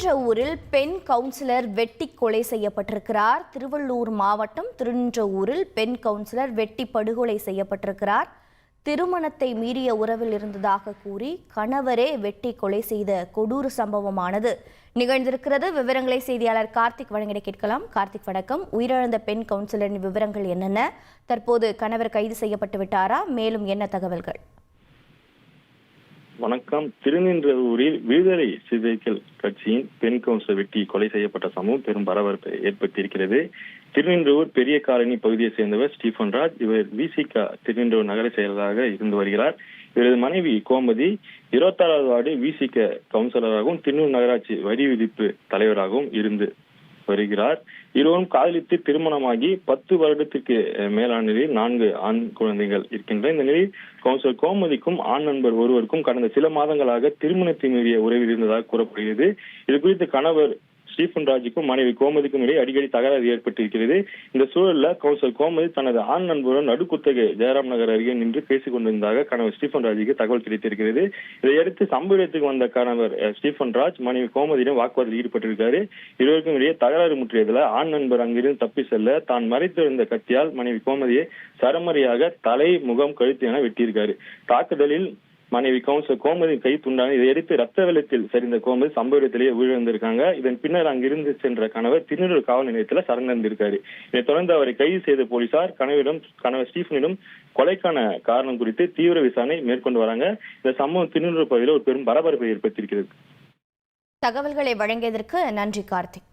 திருநின்றவூரில் பெண் கவுன்சிலர் வெட்டி கொலை செய்யப்பட்டிருக்கிறார். திருவள்ளூர் மாவட்டம் திருநின்றவூரில் பெண் கவுன்சிலர் வெட்டி படுகொலை செய்யப்பட்டிருக்கிறார். திருமணத்தை மீறிய உறவில் இருந்ததாக கூறி கணவரே வெட்டி கொலை செய்த கொடூர சம்பவமானது நிகழ்ந்திருக்கிறது. விவரங்களை செய்தியாளர் கார்த்திக் வழங்கிட கேட்கலாம். கார்த்திக் வணக்கம். உயிரிழந்த பெண் கவுன்சிலரின் விவரங்கள் என்னென்ன? தற்போது கணவர் கைது செய்யப்பட்டு விட்டாரா? மேலும் என்ன தகவல்கள்? வணக்கம். திருநின்றவூரில் விடுதலை சிறுத்தைகள் கட்சியின் பெண் கவுன்சிலர் வெட்டி கொலை செய்யப்பட்ட சம்பவம் பெரும் பரபரப்பை ஏற்படுத்தியிருக்கிறது. திருநின்றவூர் பெரிய காலனி பகுதியை சேர்ந்தவர் ஸ்டீஃபன் ராஜ். இவர் விசிகா திருநின்றவூர் நகர செயலராக இருந்து வருகிறார். இவரது மனைவி கோமதி இருபத்தாறாவது வார்டு விசிக கவுன்சிலராகவும் திருநூர் நகராட்சி வரி விதிப்பு தலைவராகவும் இருந்து வருகிறார் இருவரும் காதலித்து திருமணமாகி பத்து வருடத்திற்கு மேலான நிலையில் நான்கு ஆண் குழந்தைகள் இருக்கின்ற இந்த நிலையில் கவுன்சிலர் கோமதிக்கும் ஆண் நண்பர் ஒருவருக்கும் கடந்த சில மாதங்களாக திருமணத்தை மீறிய உறவில் இருந்ததாக கூறப்படுகிறது. இது குறித்து கணவர் ஸ்டீஃபன் ராஜுக்கும் மனைவி கோமதிக்கும் இடையே அடிக்கடி தகராறு ஏற்பட்டிருக்கிறது. இந்த சூழல்ல கவுன்சிலர் கோமதி தனது ஆண் நண்பருடன் நடுக்குத்தகை ஜெயராம் நகர் அருகே நின்று பேசிக் கொண்டிருந்ததாக கணவர் ஸ்டீஃபன் ராஜுக்கு தகவல் கிடைத்திருக்கிறது. இதையடுத்து சம்பவ இடத்துக்கு வந்த கணவர் ஸ்டீஃபன் ராஜ் மனைவி கோமதியிடம் வாக்குவாதத்தில் ஈடுபட்டிருக்காரு இருவருக்கும் இடையே தகராறு முற்றியதுல ஆண் நண்பர் அங்கிருந்து தப்பி செல்ல தான் மறைத்திருந்த கத்தியால் மனைவி கோமதியை சரமரியாக தலை முகம் கழுத்து என வெட்டியிருக்காரு. தாக்குதலில் மனைவி கவுன்சிலர் கோமதி கை துண்டான இதையடுத்து ரத்த வெள்ளத்தில் சரிந்த கோமதி சம்பவ இடத்திலேயே உயிரிழந்திருக்காங்க. இதன் பின்னர் அங்கிருந்து சென்ற கணவர் திருநூறு காவல் நிலையத்தில் சரணடைந்திருக்காரு. இதைத் தொடர்ந்து அவரை கைது செய்த போலீசார் கணவரிடம் கணவர் ஸ்டீஃபனிடம் கொலைக்கான காரணம் குறித்து தீவிர விசாரணை மேற்கொண்டு வராங்க. இந்த சம்பவம் திருநூறு பகுதியில் ஒரு பெரும் பரபரப்பை ஏற்படுத்தியிருக்கிறது. தகவல்களை வழங்கியதற்கு நன்றி கார்த்திக்.